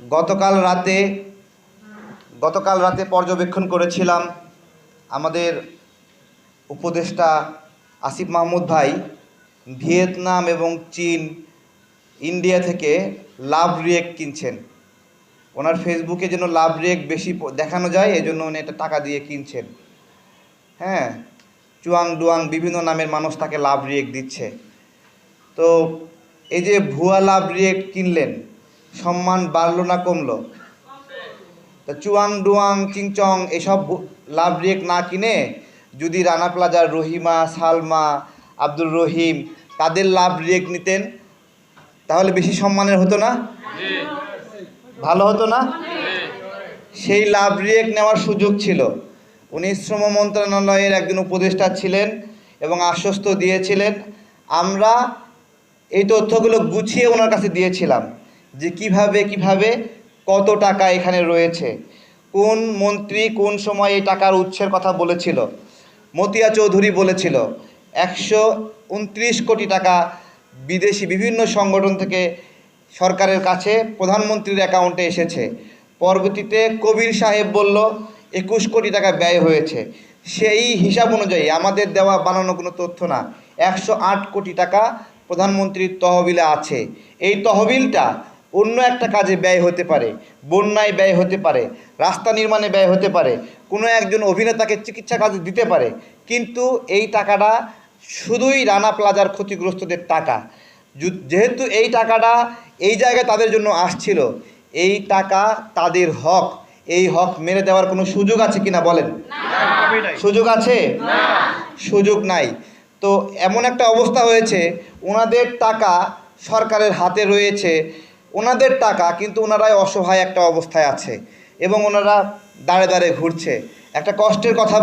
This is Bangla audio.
গতকাল রাতে গতকাল রাতে পর্যবেক্ষণ করেছিলাম আমাদের উপদেষ্টা আসিফ মাহমুদ ভাই ভিয়েতনাম এবং চীন, ইন্ডিয়া থেকে লাভ রিয়েক্ট কিনছেন। ওনার ফেসবুকে যেন লাভ রিয়েক্ট বেশি দেখানো যায় এই জন্য উনি এটা টাকা দিয়ে কিনছেন। হ্যাঁ চুয়াং ডুয়াং বিভিন্ন নামের মানুষ তাকে লাভ রিয়েক্ট দিচ্ছে। তো এই যে ভুয়া লাভ রিয়েক্ট কিনলেন সম্মান বাড়লো না কমলো। তা চুয়াং ডুয়াং, চিংচং, এসব লাভ রেক না কিনে যদি রানা প্লাজার রহিমা, সালমা, আব্দুর রহিম তাদের লাভ রেক নিতেন, তাহলে বেশি সম্মানের হতো না? ভালো হতো না? সেই লাভ রেক নেওয়ার সুযোগ ছিল। উনি শ্রম মন্ত্রণালয়ের একজন উপদেষ্টা ছিলেন এবং আশ্বস্ত দিয়েছিলেন, আমরা এই তথ্যগুলো গুছিয়ে ওনার কাছে দিয়েছিলাম। যে কীভাবে কীভাবে, কত টাকা এখানে রয়েছে, কোন মন্ত্রী কোন সময় এই টাকার উৎসের কথা বলেছিল? মতিয়া চৌধুরী বলেছিল, একশো উনত্রিশ কোটি টাকা বিদেশি বিভিন্ন সংগঠন থেকে সরকারের কাছে প্রধানমন্ত্রীর অ্যাকাউন্টে এসেছে। পরবর্তীতে কবির সাহেব বলল, একুশ কোটি টাকা ব্যয় হয়েছে। সেই হিসাব অনুযায়ী আমাদের দেওয়া বানানো কোনো তথ্য না। একশো আট কোটি টাকা প্রধানমন্ত্রীর তহবিলে আছে। এই তহবিলটা অন্য একটা কাজে ব্যয় হতে পারে বন্যায় ব্যয় হতে পারে রাস্তা নির্মাণে ব্যয় হতে পারে কোনো একজন অভিনেতাকে চিকিৎসা কাজে দিতে পারে কিন্তু এই টাকাটা শুধুই রানা প্লাজার ক্ষতিগ্রস্তদের টাকা। যেহেতু এই টাকাটা এই জায়গায় তাদের জন্য আসছিল এই টাকা তাদের হক এই হক মেরে দেওয়ার কোনো সুযোগ আছে কিনা বলেন? সুযোগ আছে? সুযোগ নাই। তো এমন একটা অবস্থা হয়েছে ওনাদের টাকা সরকারের হাতে রয়েছে ওনাদের টাকা কিন্তু ওনারাই অসহায় একটা অবস্থায় আছে এবং ওনারা দাঁড়ে দাঁড়ে ঘুরছে। একটা কষ্টের কথা